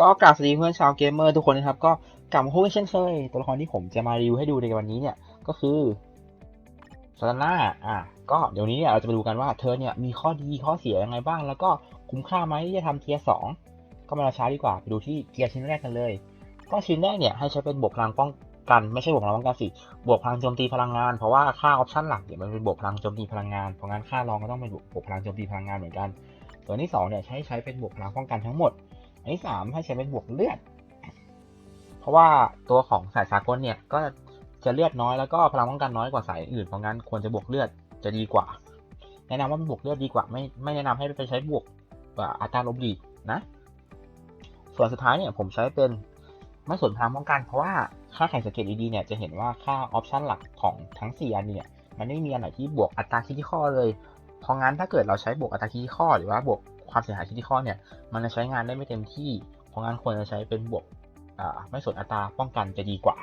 ก็กราบสวัสดีเพื่อนชาวเกมเมอร์ทุกคนนะครับ ก็กลับมาพบกันเช่นเคย ตัวละครที่ผมจะมารีวิวให้ดูในวันนี้เนี่ย ก็คือซาตาน่าอะก็เดี๋ยวนี้เนี่ยเราจะมาดูกันว่าเธอเนี่ยมีข้อดีข้อเสียยังไงบ้าง แล้วก็คุ้มค่าไหมที่จะทำเทียร์สองก็มาช้าดีกว่าไปดูที่เทียร์ชิ้นแรกกันเลย ก็ชิ้นแรกเนี่ยให้ใช้เป็นบวกพลังป้องกันไม่ใช่บวกพลังป้องกันสิบวกพลังโจมตีพลังงาน เพราะว่าค่าออปชั่นหลักเนี่ยมันเป็นบวกพลังโจมตีพลังงานเพราะงั้นค่ารองก็ต้องเป็นบวกพลังโจมตีพลังงานเหมือนกัน ส่วนที่สองเนี่ยใช้ใช้เป็นบวกพลังป้องกันทั้งหมด อันที่สามให้ใช้เป็นบวกเลือด เพราะว่าตัวของสายสากลเนี่ยก็จะเลือดน้อยแล้วก็พลังป้องกันน้อยกว่าสายอื่นเพราะงั้นควรจะบวกเลือดจะดีกว่า แนะนำว่ามันบวกเลือดดีกว่า ไม่ไม่แนะนำให้ไปใช้บวกอัตราลบดีนะ ส่วนสุดท้ายเนี่ยผมใช้เป็นไม่สนพลังป้องกันเพราะว่าค่าแข่งสเกตดีๆเนี่ยจะเห็นว่าค่าออปชันหลักของทั้ง 4 อันเนี่ยมันไม่มีอันไหนที่บวกอัตราคิดที่ข้อเลย เพราะงั้นถ้าเกิดเราใช้บวกอัตราคิดที่ข้อหรือว่าบวก ความเสียหายคิดที่ข้อเนี่ย มันจะใช้งานได้ไม่เต็มที่ เพราะงั้นควรจะใช้เป็นบวกไม่สนอัตราป้องกันจะดีกว่า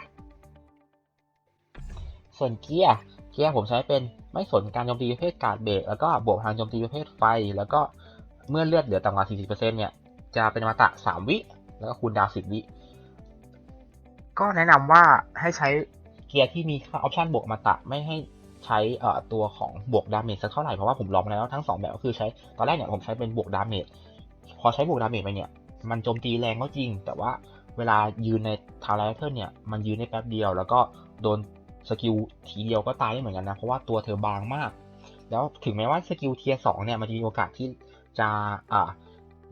ส่วนเกียร์เกียร์ผมใช้เป็นไม่สนการโจมตีประเภทการ์ดเบรกแล้วก็บวกพลังโจมตีประเภทไฟ แล้วก็เมื่อเลือดเหลือต่ำกว่า 40%เนี่ย จะเป็นมาตะ 3 วิ แล้วก็คูณดาว 10 วิ ก็แนะนำว่าให้ใช้เกียร์ที่มีออปชันบวกมาตะไม่ให้ ใช้ตัวของบวกดาเมจสักเท่าไหร่ เพราะว่าผมลองมาแล้วทั้ง 2 แบบก็คือใช้ตอนแรกเนี่ยผมใช้เป็นบวกดาเมจพอใช้บวกดาเมจไปเนี่ยมันโจมตีแรงก็จริง แต่ว่าเวลายืนในทาวไลท์เทิร์เนี่ยมันยืนได้แป๊บเดียว แล้วก็โดนสกิลทีเดียวก็ตายได้เหมือนกันนะ เพราะว่าตัวเธอบางมาก แล้วถึงแม้ว่าสกิลเทียร์สเนี่ยมันจะมีโอกาสที่จะอ่า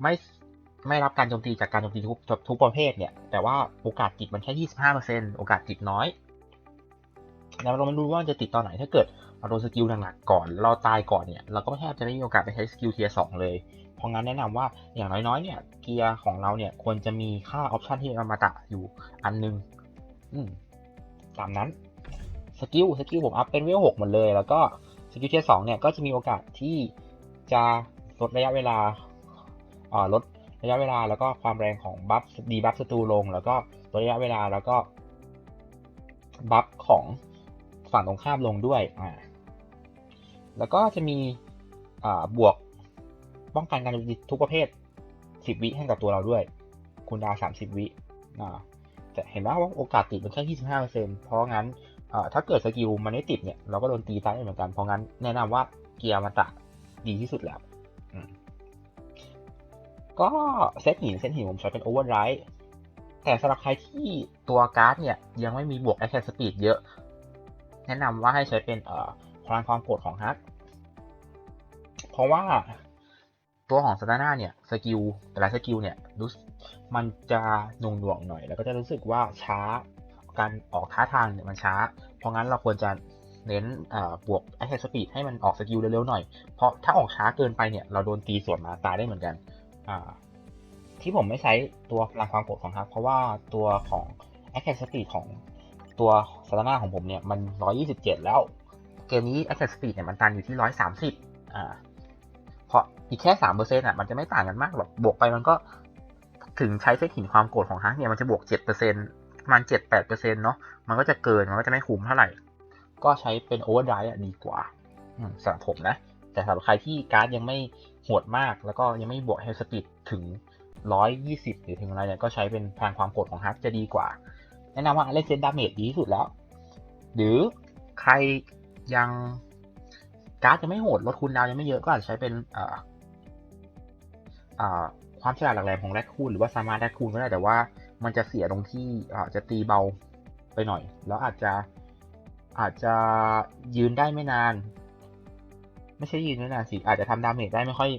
ไม่ไม่รับการโจมตีจากการโจมตีทุกทุกประเภทเนี่ย แต่ว่าโอกาสติดมันแค่ 25%โอกาสติดน้อย แล้วเราไม่รู้ว่าจะติดตอนไหนถ้าเกิดเราโดนสกิลหนักๆก่อน เราตายก่อนเนี่ย เราก็แทบจะไม่มีโอกาสไปใช้สกิลเทียร์สเลย เพราะงั้นแนะนำว่าอย่างน้อยๆเนี่ยเกียร์ของเราเนี่ยควรจะมีค่าออปชันที่อมตะอยู่อันนึงตามนั้นสกิลสกิลผมอัพเป็นเวลหกหมดเลย แล้วก็สกิลเทียร์สองเนี่ยก็จะมีโอกาสที่จะลดระยะเวลาอ่าลดระยะเวลาแล้วก็ความแรงของบัฟดีบัฟศัตรูลง แล้วก็ลดระยะเวลาแล้วก็บัฟของ ฝั่งตรงข้ามลงด้วยอ่าแล้วก็จะมีอ่าบวกป้องกันการจมตีทุกประเภท 10 วิให้กับตัวเราด้วยคูณดาว 30 วิอ่าแต่เห็นไหมว่าโอกาสติดมันแค่ 25%เพราะงั้นถ้าเกิดสกิลมันไม่ติดเนี่ยเราก็โดนตีตายเหมือนกัน เพราะงั้นแนะนำว่าเกียร์มาตะดีที่สุดแล้ว ก็เซตหินเซตหินผมใช้เป็นโอเวอร์ไรท์แต่สำหรับใครที่ตัวการ์ดเนี่ยยังไม่มีบวกแอคชั่นสปีดเยอะ แนะนำว่าให้ใช้เป็นพลังความโกรธของฮักเพราะว่าตัวของสตาน่าเนี่ยสกิลแต่ละสกิลเนี่ยรู้มันจะหน่วงหน่วงหน่อย แล้วก็จะรู้สึกว่าช้าการออกท่าทางเนี่ยมันช้า เพราะงั้นเราควรจะเน้นบวกแอคชั่นสปีดให้มันออกสกิลเร็วๆหน่อย เพราะถ้าออกช้าเกินไปเนี่ยเราโดนตีสวนมาตายได้เหมือนกันที่ผมไม่ใช้ตัวพลังความโกรธของฮักเพราะว่าตัวของแอคชั่นสปีดของ ตัวสตาน่าของผมเนี่ยมัน 127 แล้ว เกมนี้แอคชั่นสปีดเนี่ยมันตันอยู่ที่ 130 อ่า เพราะอีกแค่สามเปอร์เซ็นต์อะมันจะไม่ต่างกันมากหรอก บวกไปมันก็ถึงใช้เซตหินความโกรธของฮักเนี่ยมันจะบวกเจ็ดเปอร์เซ็นต์มันเจ็ดแปดเปอร์เซ็นต์เนาะ มันก็จะเกิน มันก็จะไม่คุ้มเท่าไหร่ ก็ใช้เป็นโอเวอร์ไดร์ดีกว่าสำหรับผมนะ แต่สำหรับใครที่การ์ดยังไม่โหดมาก แล้วก็ยังไม่บวกเฮลสปีดถึงร้อยยี่สิบหรือถึงอะไรเนี่ยก็ใช้เป็นพลังความโกรธของฮักจะดีกว่า แนะนำว่าเล่นเซนดาเมจดีที่สุดแล้ว หรือใครยังการ์ดจะไม่โหดลดคูณดาวยังไม่เยอะก็อาจจะใช้เป็นความฉลาดหลักแหลมของแรดคูนหรือว่าสามารถแรดคูนก็ได้แต่ว่ามันจะเสียตรงที่จะตีเบาไปหน่อย แล้วอาจจะอาจจะยืนได้ไม่นาน ไม่ใช่ยืนไม่นานสิอาจจะทำดาเมจได้ไม่ค่อย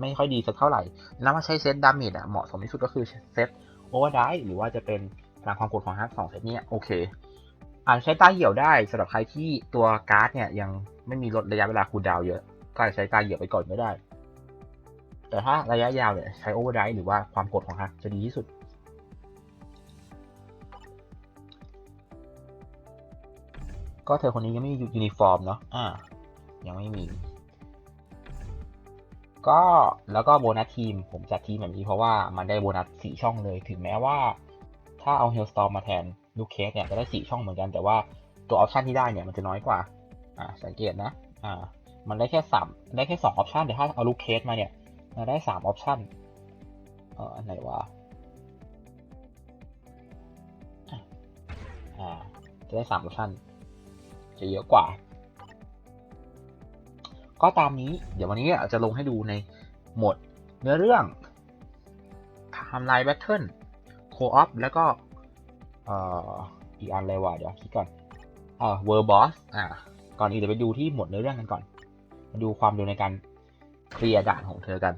ไม่ค่อยดีสักเท่าไหร่ แล้วมาใช้เซตดาเมจอะเหมาะสมที่สุดก็คือเซตโอเวอร์ไดหรือว่าจะเป็น พลังความกดของฮักสองเซตเนี้โอเคอาจใช้ตาเหี่ยวได้สำหรับใครที่ตัวการ์ดเนี่ยยังไม่มีลดระยะเวลาคูลดาวเยอะก็อาจใช้ตาเหี่ยวไปก่อนก็ได้ แต่ถ้าระยะยาวเนี่ยใช้โอเวอร์ไดหรือว่าความกดของฮักจะดีที่สุด ก็เธอคนนี้ยังไม่มียูนิฟอร์มเนาะอ่า ยังไม่มี ก็แล้วก็โบนัสทีม ผมจัดทีมแบบนี้เพราะว่ามันได้โบนัสสี่ช่องเลย ถึงแม้ว่า ถ้าเอา Hailstorm มาแทนลูกแคสเนี่ยจะได้ 4 ช่องเหมือนกัน แต่ว่าตัวออปชันที่ได้เนี่ยมันจะน้อยกว่า อ่า สังเกตนะ อ่า มันได้แค่3ได้แค่2ออปชันแต่ถ้าเอาลูกแคสมาเนี่ยมันได้3ามออปชันเอ่ออันไหนวะ อ่า จะได้3ามออปชันจะเยอะกว่า ก็ตามนี้ เดี๋ยววันนี้จะลงให้ดูในหมวดเนื้อเรื่องไทม์ไลน์แบทเทิล Co-op แล้วก็อีกอันอะไรวะเดี๋ยวคิดก่อนเอ่อ World Boss อ่าก่อนอื่นเดี๋ยวไปดูที่หมดเนื้อเรื่องกันก่อน มาดูความเร็วในการเคลียร์ด่านของเธอกัน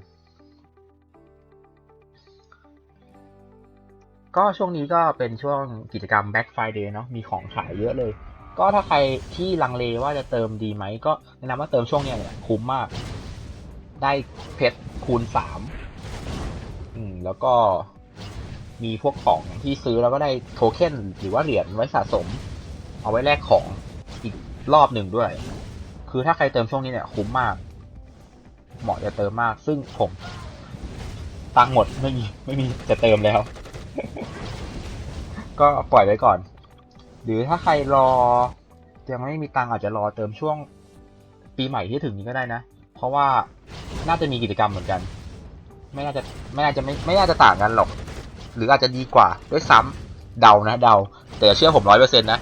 ก็ช่วงนี้ก็เป็นช่วงกิจกรรม Black Friday เนาะมีของขายเยอะเลย ก็ถ้าใครที่ลังเลว่าจะเติมดีไหม ก็แนะนำว่าเติมช่วงเนี้ยเนี่ยคุ้มมาก ได้เพชรคูณสามอืมแล้วก็ มีพวกของที่ซื้อแล้วก็ได้โทเค็นหรือว่าเหรียญไว้สะสม เอาไว้แลกของอีกรอบหนึ่งด้วย คือถ้าใครเติมช่วงนี้เนี่ยคุ้มมาก เหมาะจะเติมมาก ซึ่งผมตังหมดไม่มีไม่มีจะเติมแล้ว ก็ปล่อยไว้ก่อน หรือถ้าใครรอยังไม่มีตังอาจจะรอเติมช่วงปีใหม่ที่ถึงนี้ก็ได้นะ เพราะว่าน่าจะมีกิจกรรมเหมือนกัน ไม่น่าจะไม่น่าจะไม่ไม่น่าจะต่างกันหรอก หรืออาจจะดีกว่าด้วยซ้ำเดานะเดา แต่อย่าเชื่อผมร้อยเปอร์เซ็นต์นะ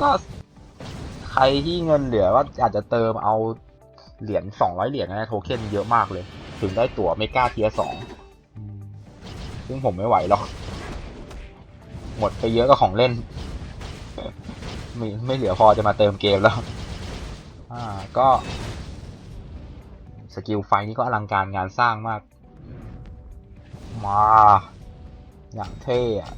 ก็ใครที่เงินเหลือว่าอาจจะเติมเอาเหรียญสองร้อยเหรียญนะโทเค็นเยอะมากเลย ถึงได้ตั๋วเมกาเทียสองซึ่งผมไม่ไหวหรอก หมดไปเยอะกับของเล่น ไม่ไม่เหลือพอจะมาเติมเกมแล้ว อ่าก็ สกิลไฟนี่ก็อลังการงานสร้างมาก มา อย่างเท่อะ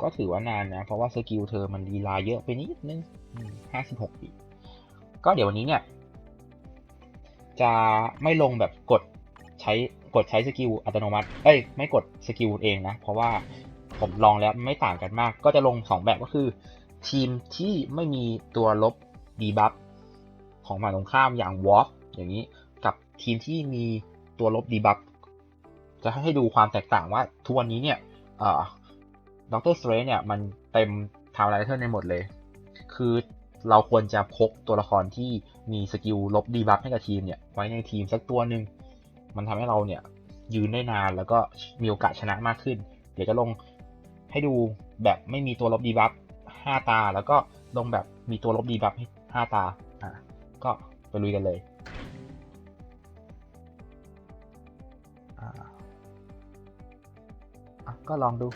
ก็ถือว่านานนะ เพราะว่าสกิลเธอมันดีลาเยอะไปนิดนึงห้าสิบหกปี ก็เดี๋ยววันนี้เนี่ย จะไม่ลงแบบกดใช้กดใช้สกิลอัตโนมัติ เอ้ย ไม่กดสกิลเองนะ เพราะว่าผมลองแล้วไม่ต่างกันมาก ก็จะลงสองแบบก็คือ ทีมที่ไม่มีตัวลบดีบัฟของฝ่ายตรงข้ามอย่างวอล์ อย่างนี้กับทีมที่มีตัวลบดีบัฟจะให้ดูความแตกต่างว่าทุกวันนี้เนี่ยด็อกเตอร์สเตรนเนี่ยมันเต็มทาวไลเทอร์ในหมดเลย คือเราควรจะพกตัวละครที่มีสกิลลบดีบัฟให้กับทีมเนี่ยไว้ในทีมสักตัวหนึ่งมันทำให้เราเนี่ยยืนได้นานแล้วก็มีโอกาสชนะมากขึ้น เดี๋ยวจะลงให้ดูแบบไม่มีตัวลบดีบัฟห้าตา แล้วก็ลงแบบมีตัวลบดีบัฟให้ห้าตาอ่าก็ไปลุยกันเลย ก็ลองดู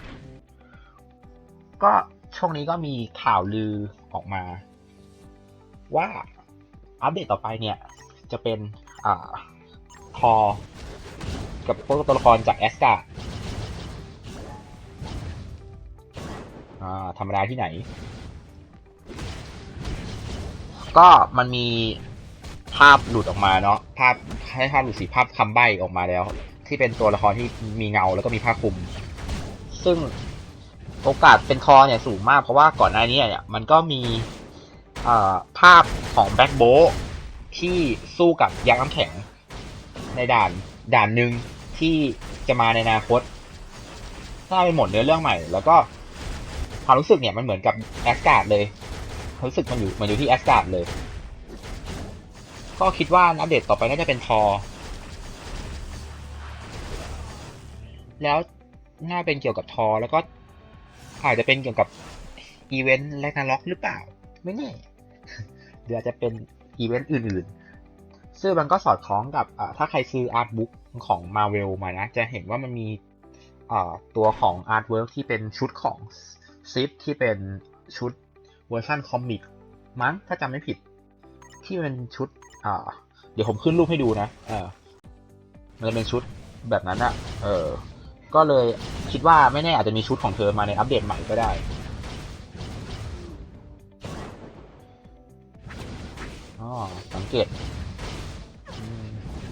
ก็ช่วงนี้ก็มีข่าวลือออกมา ว่าอัปเดตต่อไปเนี่ย จะเป็นอ่าทอกับพวกตัวละครจากแอสกาอ่าธรรมดาที่ไหน ก็มันมีภาพหลุดออกมาเนาะภาพให้ภาพหลุดสีภาพคำใบ้ออกมาแล้ว ที่เป็นตัวละครที่มีเงาแล้วก็มีผ้าคลุม ซึ่งโอกาสเป็นคอเนี่ยสูงมากเพราะว่าก่อนหน้านี้เนี่ยมันก็มีภาพของแบ็กโบที่สู้กับยักษ์น้ำแข็ง ในด่านด่านหนึ่งที่จะมาในอนาคตน่าเป็นหมดเนื้อเรื่องใหม่ แล้วก็ความรู้สึกเนี่ยมันเหมือนกับแอสการ์ดเลยรู้สึกมันอยู่มันอยู่ที่แอสการ์ดเลย ก็คิดว่าอัปเดตต่อไปน่าจะเป็นทอ แล้ว น่าเป็นเกี่ยวกับทอ แล้วก็อาจจะเป็นเกี่ยวกับอีเวนต์แลกนาล็อกหรือเปล่า ไม่แน่เดี๋ยวอาจจะเป็นอีเวนต์อื่นๆ ซึ่งมันก็สอดคล้องกับถ้าใครซื้ออาร์ตบุ๊กของ Marvel มานะ จะเห็นว่ามันมีตัวของอาร์ตเวิร์กที่เป็นชุดของซิปที่เป็นชุดเวอร์ชันคอมิกมั้งถ้าจำไม่ผิด ที่เป็นชุดเดี๋ยวผมขึ้นรูปให้ดูนะมันจะเป็นชุดแบบนั้นอะเออ ก็เลยคิดว่าไม่แน่อาจจะมีชุดของเธอมาในอัปเดตใหม่ก็ได้อ๋อสังเกต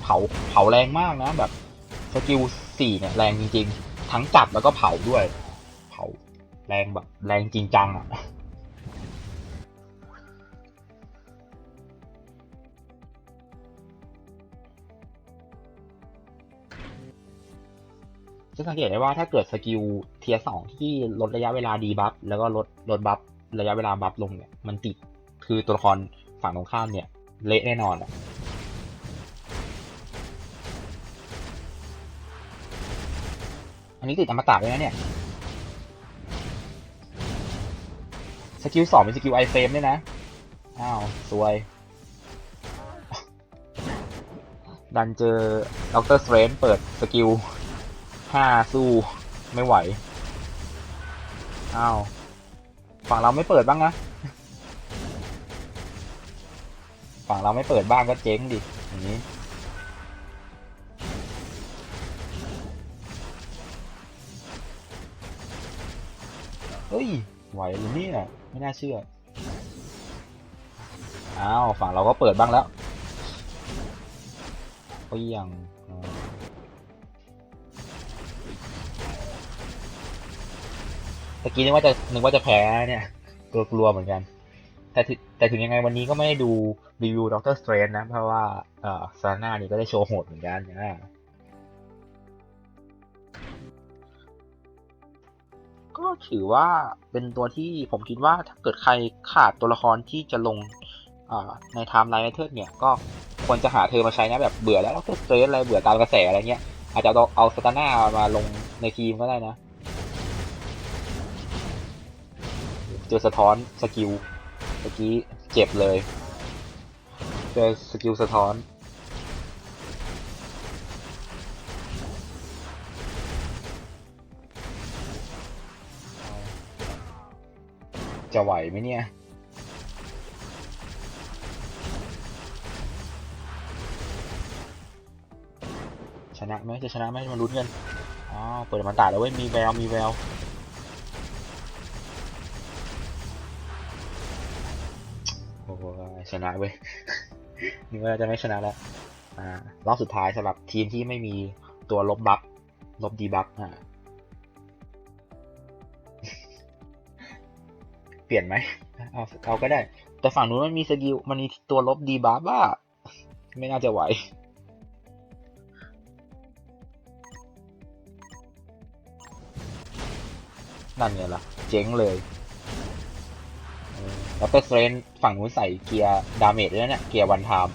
เผาเผาแรงมากนะ แบบสกิลสี่เนี่ยแรงจริง ๆ ทั้งจับแล้วก็เผาด้วย เผาแรงแบบแรงจริงจังอะ จะสังเกตได้ว่าถ้าเกิดสกิลเทียสองที่ลดระยะเวลาดีบัฟแล้วก็ลดลดบัฟระยะเวลาบัฟลงเนี่ยมันติดคือตัวละครฝั่งตรงข้ามเนี่ย เละแน่นอนอะอันนี้ติดอมตะเลยนะเนี่ยสกิลสองเป็นสกิลไอเฟรมด้วยนะ อ้าว สวย ดันเจอด็อกเตอร์สเตรนเปิดสกิล ห้าสู้ไม่ไหว อ้าว ฝั่งเราไม่เปิดบ้างนะ ฝั่งเราไม่เปิดบ้างก็เจ๊งดิ อย่างนี้ เฮ้ย ไหวหรือเนี่ยไม่น่าเชื่อ อ้าว ฝั่งเราก็เปิดบ้างแล้วเปียง ตะกี้นึกว่าจะนึกว่าจะแพ้เนี่ยกลัวๆเหมือนกัน แต่แต่ถึงยังไงวันนี้ก็ไม่ได้ดูรีวิวด็อกเตอร์สเตรนนะ เพราะว่าเอ่อซาน่านี่ก็ได้โชว์โหดเหมือนกันนะก็ถือว่าเป็นตัวที่ผมคิดว่าถ้าเกิดใครขาดตัวละครที่จะลงในไทม์ไลน์เทิร์ดเนี่ย ก็ควรจะหาเธอมาใช้นะแบบเบื่อแล้วก็สเตรสอะไรเบื่อตามกระแสอะไรเงี้ย อาจจะเอาเอาสตาน่ามาลงในทีมก็ได้นะ เจอสะท้อนสกิลเมื่อกี้เจ็บเลยเจอสกิลสะท้อน จะไหวไหมเนี่ยชนะไหมจะชนะไหมมาลุ้นกัน อ๋อ เปิดมันตาแล้วเว้ย มีแวว มีแวว ชนะเว้ยนึกว่าจะไม่ชนะแล้วอ่ารอบสุดท้ายสำหรับทีมที่ไม่มีตัวลบบัฟลบดีบัฟอ่าเปลี่ยนไหมเอาเอาก็ได้ แต่ฝั่งนู้นมันมีสกิลมันมีตัวลบดีบัฟอะไม่น่าจะไหวนั่นไงล่ะ เจ๊งเลย แล้วก็เซรนฝั่งนู้นใส่เกียร์ดาเมจด้วยนะเนี่ยเกียร์วันไทม์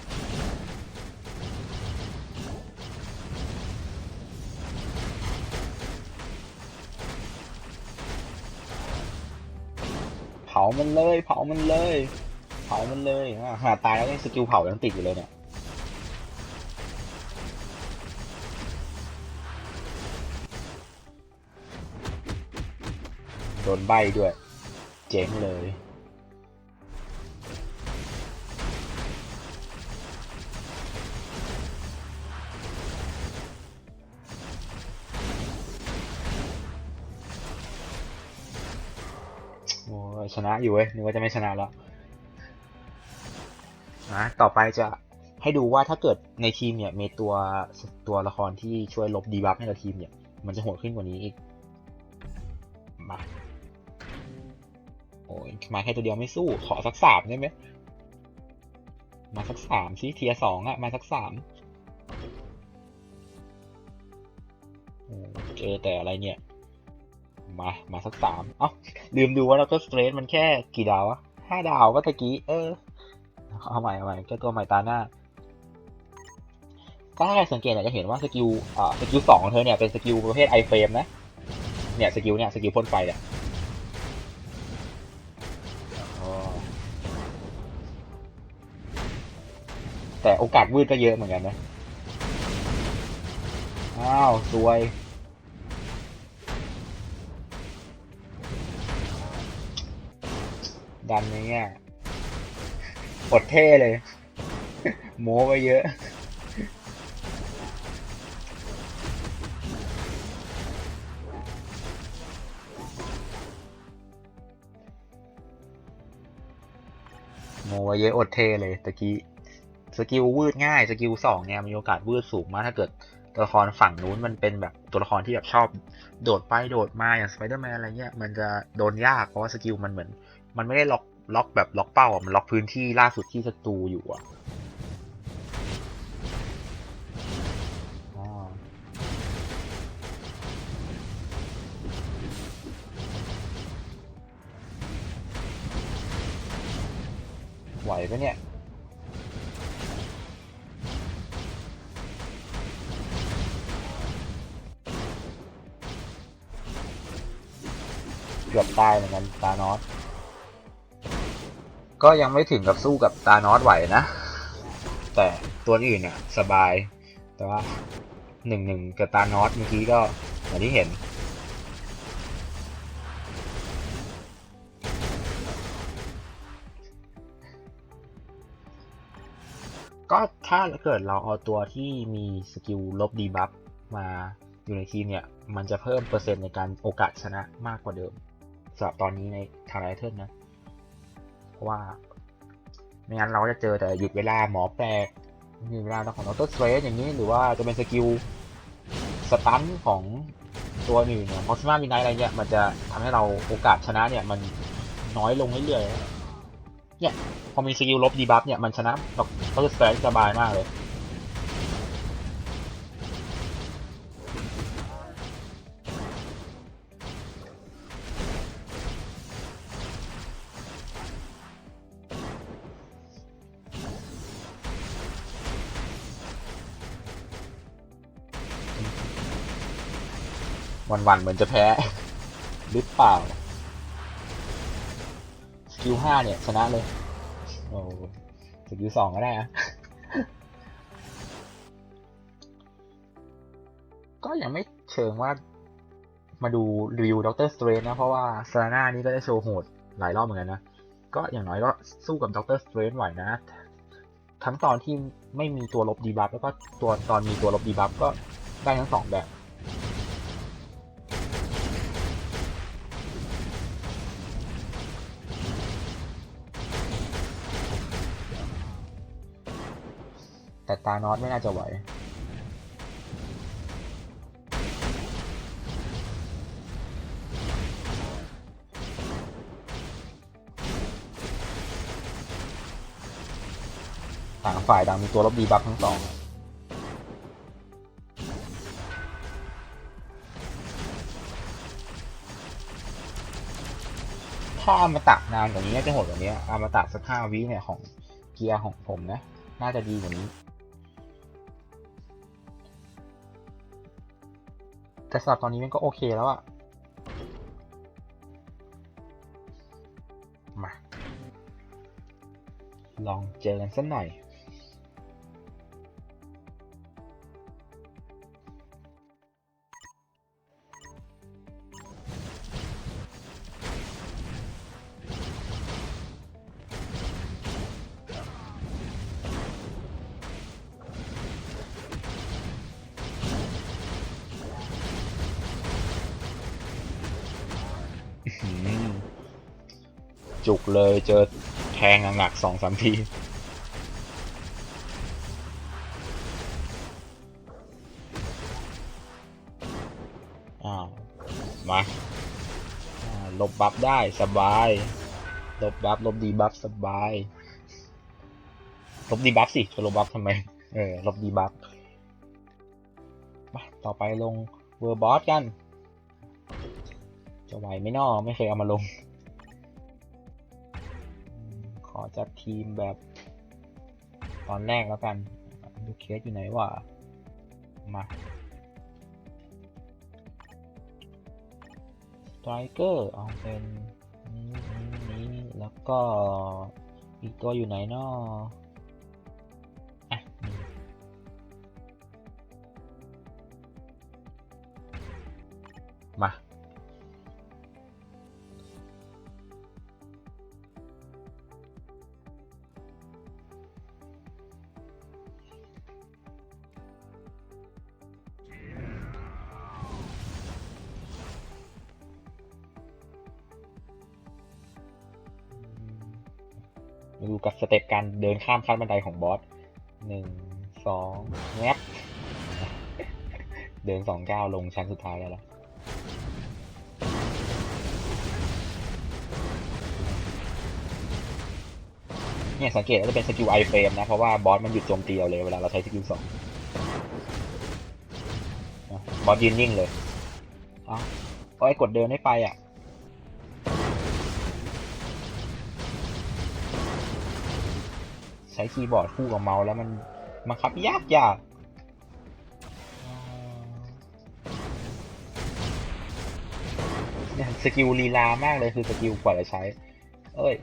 เผามันเลย เผามันเลย เผามันเลยอะหาตายแล้วยังสกิลเผายังติดอยู่เลยเนี่ยโดนใบด้วย เจ๋งเลย ชนะอยู่เว้ยนึกว่าจะไม่ชนะแล้วนะต่อไปจะให้ดูว่าถ้าเกิดในทีมเนี่ยมีตัวตัวละครที่ช่วยลบดีบัฟให้กับทีมเนี่ย มันจะโหดขึ้นกว่านี้อีกมาโอ้ยมาแค่ตัวเดียวไม่สู้ ขอสักสามได้ไหมมาสักสามสิเทียสองอะมาสักสามเจอแต่อะไรเนี่ย มา มาสักสามเอ้าลืมดูว่าเราก็สเตรทมันแค่กี่ดาวอะห้าดาวก็ตะกี้ เออ เอาใหม่เอาใหม่แค่ตัวใหม่ตาหน้าก็ถ้าใครสังเกตเนี่ยจะเห็นว่าสกิลอ่าสกิลสองของเธอเนี่ยเป็นสกิลประเภทไอเฟรมนะ เนี่ยสกิลเนี่ยสกิลพ่นไฟเนี่ยแต่โอกาสวืดก็เยอะเหมือนกันนะ อ้าว สวย ดันอย่างเงี้ยอดเท่เลย โม้ไปเยอะ โมไว้เยอะอดเทเลยตะกี้สกิลวืดง่ายสกิลสองเนี่ยมีโอกาสวืดสูงมากถ้าเกิดตัวละครฝั่งนู้นมันเป็นแบบตัวละครที่แบบชอบ โดดไปโดดมาอย่างสไปเดอร์แมนอะไรเงี้ยมันจะโดนยากเพราะว่าสกิลมันเหมือน มันไม่ได้ล็อกล็อกแบบล็อกเป้าอะมันล็อกพื้นที่ล่าสุดที่ศัตรูอยู่อะไหวปะเนี่ยเกือบตายเหมือนกันตานอส ก็ยังไม่ถึงกับสู้กับตานอสไหวนะ แต่ตัวอื่นเนี่ยสบาย แต่ว่าหนึ่งหนึ่งกับตานอสเมื่อกี้ก็อย่างที่เห็น ก็ถ้าเกิดเราเอาตัวที่มีสกิลลบดีบัฟมาอยู่ในทีมเนี่ย มันจะเพิ่มเปอร์เซ็นต์ในการโอกาสชนะมากกว่าเดิมสำหรับตอนนี้ในทางไอเทิลนะ ราะว่า ไม่งั้นเราก็จะเจอแต่หยุดเวลาหมอแปลกหยุดเวลาของออโต้สเตรสอย่างนี้หรือว่าจะเป็นสกิลสตันของตัวอื่นเนี่ยมอสมามินไนอะไรเนี่ยมันจะทำให้เราโอกาสชนะเนี่ยมันน้อยลงเรื่อยๆเนี่ยพอมีสกิลลบดีบัฟเนี่ยมันชนะดรสเตรสสบายมากเลย วันๆเหมือนจะแพ้ หรือเปล่า สกิลห้าเนี่ย ชนะเลย โอ้สกิลสองก็ได้อะก็ยังไม่เชิงว่ามาดูรีวิวด็อกเตอร์สเตรนนะ เพราะว่าซาน่านี่ก็ได้โชว์โหดหลายรอบเหมือนกันนะ ก็อย่างน้อยก็สู้กับด็อกเตอร์สเตรนไหวนะ ทั้งตอนที่ไม่มีตัวลบดีบัฟแล้วก็ตัวตอนมีตัวลบดีบัฟก็ได้ทั้งสองแบบ แต่ตานอสไม่น่าจะไหวต่างฝ่ายต่างมีตัวลบดีบัฟทั้งสองถ้าอามาตะนานกว่านี้น่าจะโหดกว่านี้อามาตะสักห้าวิเนี่ยของเกียร์ของผมนะ น่าจะดีกว่านี้ แต่สำหรับตอนนี้มันก็โอเคแล้วอะมา ลองเจอกันสักหน่อย จุกเลยเจอแทงหนักๆสองสามทีอ้าวมาลบบัฟได้สบาย ลบบัฟลบดีบัฟสบาย ลบดีบัฟสิจะลบบัฟทำไม เออ ลบดีบัฟมาต่อไปลงเวอร์บอสกัน จะไหวไหมนอไม่เคยเอามาลง อจัดทีมแบบตอนแรกแล้วกัน ดูเคสอยู่ไหนวะมาสไตรเกอร์เอาเป็นนี้นี้นี้แล้วก็อีกตัวอยู่ไหนนาะ กับสเต็ปการเดินข้ามขั้นบันไดของบอสหนึ่งสองแงบเดินสองก้าวลงชั้นสุดท้ายแล้วล่ะเนี่ยสังเกตว่าจะเป็นสกิลไอเฟรมนะ เพราะว่าบอสมันหยุดโจมตีเอาเลยเวลาเราใช้สกิลสองบอสยืนนิ่งเลย เอ้าเอาไอ้กดเดินไม่ไปอะ ช้คีย์บอร์ดคู่กับเมาส์แล้วมันบังคับยากยากเนี่ยสกิลลีลามากเลยคือสกิลกว่าจะใช้ เอ้ย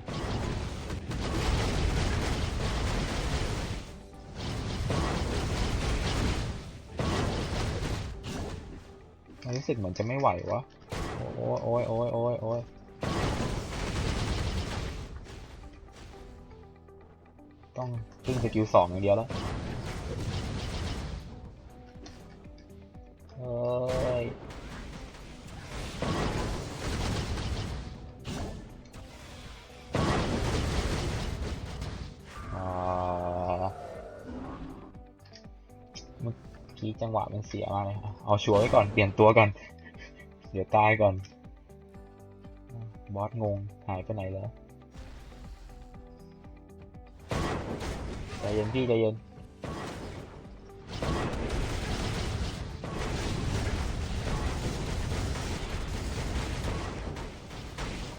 รู้สึกเหมือนจะไม่ไหววะ โอ้ยโอ้ยโอ้ยโอ้ยโอ้ย ต้องพึ่งสกิลสองอย่างเดียวแล้วเอ้ยอ่าเมื่อกี้จังหวะมันเสียมากเลยเอาชัวร์ไว้ก่อน เปลี่ยนตัวก่อน เดี๋ยวตายก่อน บอสงง หายไปไหนแล้ว เย็นพี่ใจเย็น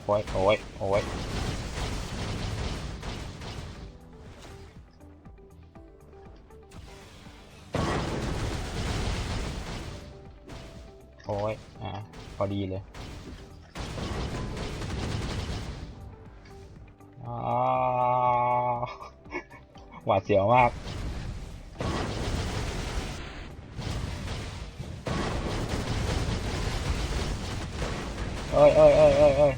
โอ้ยโอ้ยโอ้ยโอ้ยอะพอดีเลยาดเสียวมากเอ้ยเอ้ยเอ้ยเอ้ยเอ้ย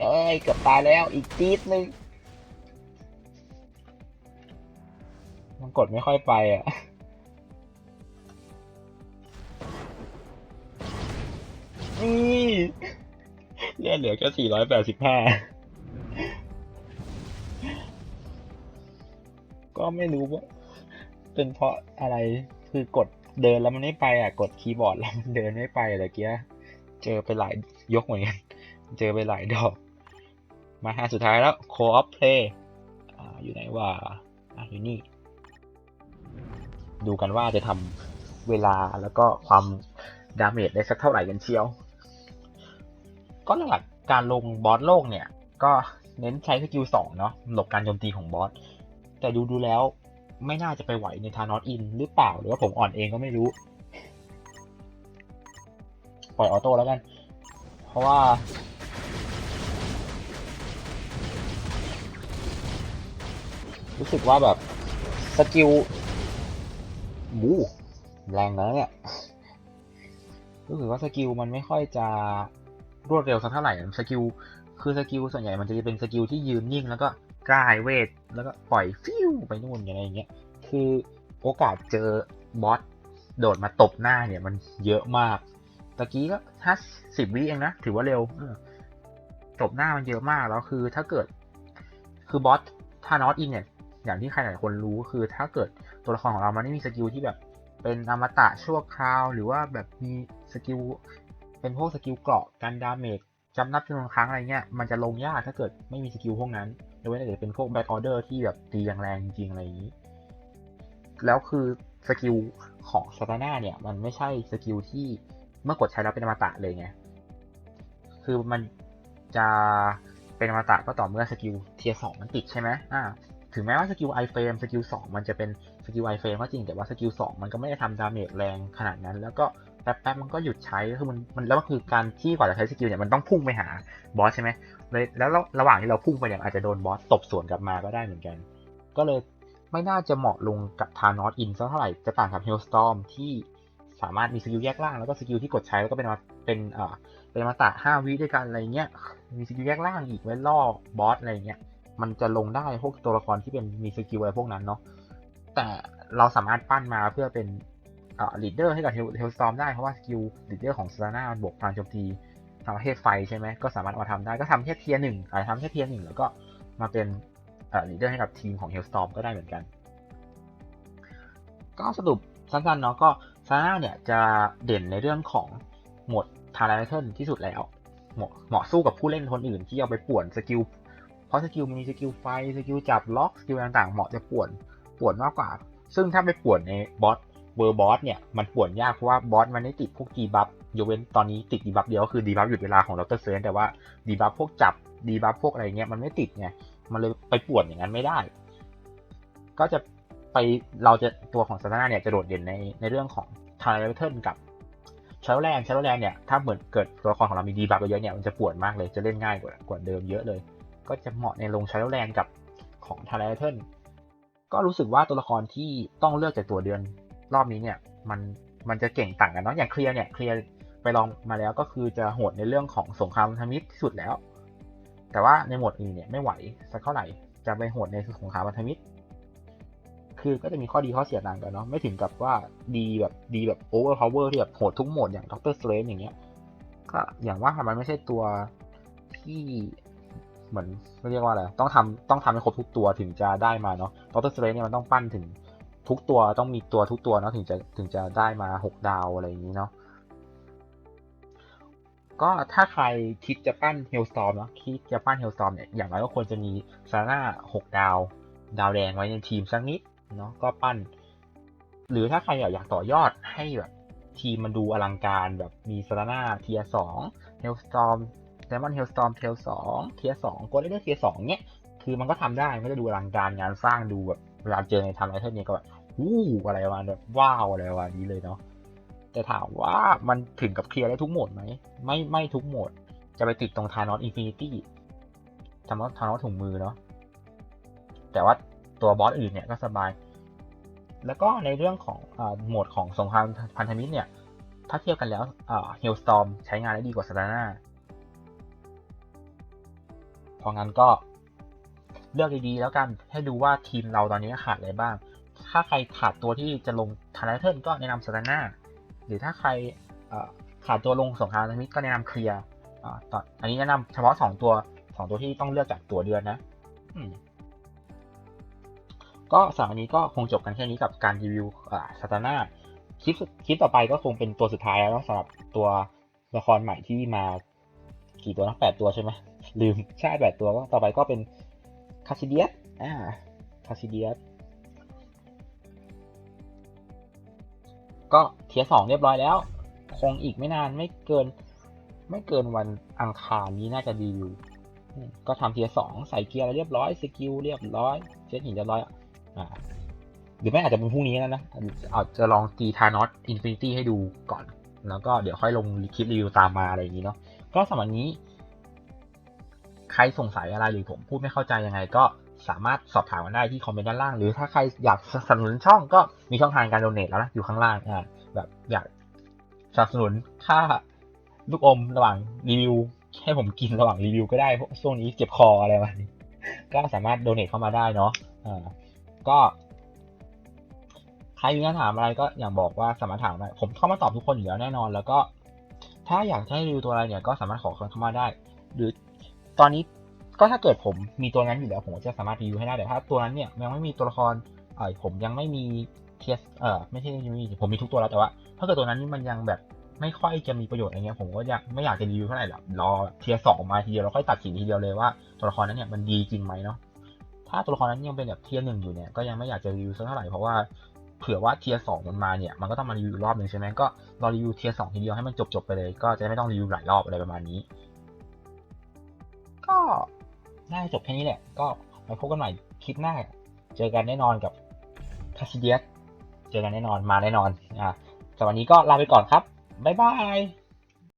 เอ้ยเกือบตายแล้วอีกจี๊ดนึงมันกดไม่ค่อยไปอะนี่เลือดเหลือแค่สี่ร้อยแปดสิบห้า ก็ไม่รู้ว่าเป็นเพราะอะไรคือกดเดินแล้วมันไม่ไปอะกดคีย์บอร์ดแล้วมันเดินไม่ไปแต่เกี้ยเจอไปหลายยกเหมือนกันเจอไปหลายดอก มาหาสุดท้ายแล้ว co-op play ออยู่ไหนว่าอะอยู่นี่ ดูกันว่าจะทำเวลาแล้วก็ความดาเมจได้สักเท่าไหร่กันเชียว ก็หลักการลงบอสโลกเนี่ย ก็เน้นใช้สกิลสองเนาะหลบการโจมตีของบอส แต่ดูดูแล้วไม่น่าจะไปไหวในทานอสอินหรือเปล่าหรือว่าผมอ่อนเองก็ไม่รู้ ปล่อยออโต้แล้วกัน เพราะว่า รู้สึกว่าแบบสกิลบูแรงนะเนี่ย รู้สึกว่าสกิลมันไม่ค่อยจะรวดเร็วสักเท่าไหร่ สกิลคือสกิลส่วนใหญ่มันจะเป็นสกิลที่ยืนนิ่งแล้วก็ กลายเวท แล้วก็ปล่อยฟิวไปนู่นอะไรอย่างเงี้ย คือโอกาสเจอบอสโดดมาตบหน้าเนี่ยมันเยอะมากตะกี้ก็ห้าสิบวิเองนะ ถือว่าเร็วตบหน้ามันเยอะมากแล้วคือถ้าเกิด คือบอสทานอสอินเนี่ย อย่างที่ใครหลายคนรู้คือถ้าเกิดตัวละครของเรามันไม่มีสกิลที่แบบ เป็นอมตะชั่วคราว หรือว่าแบบมีสกิลเป็นพวกสกิลเกราะการดาเมจจำนับจำนวนครั้งอะไรเงี้ยมันจะลงยากถ้าเกิดไม่มีสกิลพวกนั้น ยกเว้นแต่จะเป็นพวกแบ็คออเดอร์ที่แบบตีแรงๆจริงๆอะไรอย่างนี้ แล้วคือสกิลของซาตาน่าเนี่ย มันไม่ใช่สกิลที่เมื่อกดใช้แล้วเป็นอมตะเลยไง คือมันจะเป็นอมตะก็ต่อเมื่อสกิลเทียสองมันติดใช่ไหมอ่า ถึงแม้ว่าสกิลไอเฟรมสกิลสองมันจะเป็นสกิลไอเฟรมก็จริง แต่ว่าสกิลสองมันก็ไม่ได้ทำดาเมจแรงขนาดนั้น แล้วก็แป๊บๆมันก็หยุดใช้ คือมันมันแล้วก็คือการที่กว่าจะใช้สกิลเนี่ยมันต้องพุ่งไปหาบอสใช่ไหม เลยแล้วระหว่างที่เราพุ่งไปเนี่ยอาจจะโดนบอสตบสวนกลับมาก็ได้เหมือนกัน ก็เลยไม่น่าจะเหมาะลงกับทานอสอินสักเท่าไหร่จะต่างกับเฮลสตอมที่สามารถมีสกิลแยกล่างแล้วก็สกิลที่กดใช้แล้วก็เป็นมาเป็นเอ่อเป็นมาตะห้าวิด้วยกันอะไรเงี้ยมีสกิลแยกล่างอีกไว้ล่อบอสอะไรเงี้ยมันจะลงได้พวกตัวละครที่เป็นมีสกิลอะไรพวกนั้นเนาะแต่เราสามารถปั้นมาเพื่อเป็นเอ่อลีดเดอร์ให้กับเฮลสตอมได้เพราะว่าสกิลลีดเดอร์ของซาน่าบวกพลังโจมตี ทางประเภทไฟใช่ไหมก็สามารถเอามาทำได้ก็ทำแค่เทียร์หนึ่งอาจจะทำแค่เทียร์หนึ่งแล้วก็มาเป็นเอ่อลีดเดอร์ให้กับทีมของเฮลสตอมก็ได้เหมือนกัน ก็สรุปสั้นๆเนาะก็ซาน่าเนี่ยจะเด่นในเรื่องของโหมดทาร์ไลเทิลที่สุดแล้ว เหมาะเหมาะสู้กับผู้เล่นคนอื่นที่เอาไปป่วนสกิลเพราะสกิลมันมีสกิลไฟสกิลจับล็อกสกิลต่างๆเหมาะจะป่วนป่วนมากกว่า ซึ่งถ้าไปป่วนในบอส เวอร์บอสเนี่ยมันป่วนยากเพราะว่าบอสมันไม่ติดพวกดีบัฟยกเว้นตอนนี้ติดดีบัฟเดียวก็คือดีบัฟหยุดเวลาของดรเซนแต่ว่าดีบัฟพวกจับดีบัฟพวกอะไรเงี้ยมันไม่ติดไงมันเลยไปป่วนอย่างนั้นไม่ได้ ก็จะไปเราจะตัวของซาตานาเนี่ยจะโดดเด่นในในเรื่องของทาร์เรเทิลกับชาร์ลแลนชาร์ลแลนเนี่ยถ้าเหมือนเกิดตัวละครของเรามีดีบัฟเยอะเนี่ยมันจะปวดมากเลยจะเล่นง่ายกว่ากว่าเดิมเยอะเลย ก็จะเหมาะในลงชาร์ลแลนกับของทาร์เรเทิร์นก็รู้สึกว่าตัวละครที่ต้องเลือกจากตัวเดือน รอบนี้เนี่ยมันมันจะเก่งต่างกันเนาะอย่างเคลียร์เนี่ยเคลียร์ไปลองมาแล้วก็คือจะโหดในเรื่องของสงครามพันธมิตรที่สุดแล้ว แต่ว่าในหมดอื่นเนี่ยไม่ไหวสักเท่าไหร่จะไปโหดในสงครามพันธมิตร คือก็จะมีข้อดีข้อเสียต่างกันเนาะไม่ถึงกับว่าดีแบบดีแบบโอเวอร์พาวเวอร์ที่แบบโหดทุกโหมดอย่างด็อกเตอร์สเตรนอย่างเงี้ยก็อย่างว่ามันไม่ใช่ตัวที่เหมือนเรียกว่าอะไรต้องทำต้องทำให้ครบทุกตัวถึงจะได้มาเนาะด็อกเตอร์สเตรนเนี่ยมันต้องปั้นถึง ทุกตัวต้องมีตัวทุกตัวเนาะถึงจะถึงจะได้มาหกดาวอะไรอย่างนี้เนาะก็ถ้าใครคิดจะปั้นเฮลสตอมเนาะคิดจะปั้นเฮลสตอมเนี่ยอย่างน้อยก็ควรจะมีซาร่าหกดาว ดาวแดงไว้ในทีมสักนิดเนาะก็ปั้น หรือถ้าใครอยากต่อยอดให้แบบทีมมันดูอลังการแบบมีซาร่าเทียสองเฮลสตอมเดมอนเฮลสตอมเทลสองเทียสองโกลเด้นเทียสองเนี้ยคือมันก็ทำได้ไม่ได้ดูอลังการงานสร้างดูแบบ เวลาเจอในทำอะไรเท่านี้ก็แบบวู้อะไรประมาณแบบว้าวอะไรประมานี้เลยเนาะแต่ถามว่ามันถึงกับเคลียร์ได้ทุกโหมดไหมไม่ไม่ทุกโหมด จะไปติดตรงทานอสอินฟินิตี้ทานอสทานอสถุงมือเนาะแต่ว่าตัวบอสอื่นเนี่ยก็สบาย แล้วก็ในเรื่องของอโหมดของสงครามพันธมิตรเนี่ย ถ้าเทียบกันแล้วเฮลสตอมใช้งานได้ดีกว่าซา t านาเพราะงั้นก็ เลือกดีๆแล้วกันให้ดูว่าทีมเราตอนนี้ขาดอะไรบ้าง ถ้าใครขาดตัวที่จะลงทาร์เทิลก็แนะนำซา t าน่าหรือถ้าใครขาดตัวลงสงครามพันธมิตรก็แนะนำเคลียร์ตอนอันนี้แนะนำเฉพาะสองตัวสองตัวที่ต้องเลือกจากตัวเดือนนะก็สำหรับวันนี้ก็คงจบกันแค่นี้กับการรีวิวอ่าซาตาน่าคลิปคลิปต่อไปก็คงเป็นตัวสุดท้ายแล้วสำหรับตัวละครใหม่ที่มากี่ตัวนะแปดตัวใช่ไหมลืมใช่แปดตัวก็ต่อไปก็เป็น คาซิเดียสอ่าคาซิเดียสก็เทียสองเรียบร้อยแล้ว คงอีกไม่นานไม่เกิน ไม่เกินวันอังคารนี้น่าจะรีวิวอืมก็ทำเทียสองใส่เกียร์อะไรเรียบร้อยสกิลเรียบร้อยเจ็ตหินเรียบร้อยอ่าหรือไม่อาจจะเป็นพรุ่งนี้แล้วนะอาจจะลองตีทานอสอินฟินิตี้ให้ดูก่อน แล้วก็เดี๋ยวค่อยลงคลิปรีวิวตามมาอะไรอย่างนี้เนาะก็สำหรับนี้ ใครสงสัยอะไรหรือผมพูดไม่เข้าใจยังไง ก็สามารถสอบถามมาได้ที่คอมเมนต์ด้านล่าง หรือถ้าใครอยากสนับสนุนช่องก็มีช่องทางการโดเนทแล้วนะอยู่ข้างล่างอ่าแบบอยากสนับสนุนค่าลูกอมระหว่างรีวิวให้ผมกินระหว่างรีวิวก็ได้เพราะช่วงนี้เจ็บคออะไรแบบนี้ก็สามารถโดเนทเข้ามาได้เนาะอ่าก็ใครมีคำถามอะไรก็อย่างบอกว่าสามารถถามได้ผมเข้ามาตอบทุกคนอยู่แล้วแน่นอน แล้วก็ ถ้าอยากให้รีวิวตัวอะไรเนี่ยก็สามารถขอเข้ามาได้ หรือ ตอนนี้ก็ถ้าเกิดผมมีตัวนั้นอยู่แล้วผมจะสามารถรีวิวให้ได้แต่ถ้าตัวนั้นเนี่ยยังไม่มีตัวละครเออผมยังไม่มีเทียสเออไม่ใช่ยังมีผมมีทุกตัวแล้วแต่ว่า ถ้าเกิดตัวนั้นนี่มันยังแบบไม่ค่อยจะมีประโยชน์อะไรเงี้ยผมก็ยากไม่อยากจะรีวิวเท่าไหร่หรอกรอเทียสองมาทีเดียวแล้วค่อยตัดสินทีเดียวเลยว่าตัวละครนั้นเนี่ยมันดีจริงไหมเนาะถ้าตัวละครนั้นยังเป็นแบบเทียหนึ่งอยู่เนี่ยก็ยังไม่อยากจะรีวิวสักเท่าไหร่เพราะว่าเผื่อว่าเทียสองมันมาเนี่ยมันก็ต้องมารีวิวรอบหนึ่งใช่ไหมก็รอรีวิวเทียสองทีเดียวให้มันจบๆไปเลย ก็จะไม่ต้องรีวิวหลายรอบอะไรประมาณนี้ ก็น่าจะจบแค่นี้แหละ ก็ไปพบกันใหม่คลิปหน้า เจอกันแน่นอนกับคาซิเดียสเจอกันแน่นอนมาแน่นอนอ่าสำหรับวันนี้ก็ลาไปก่อนครับ บ๊ายบาย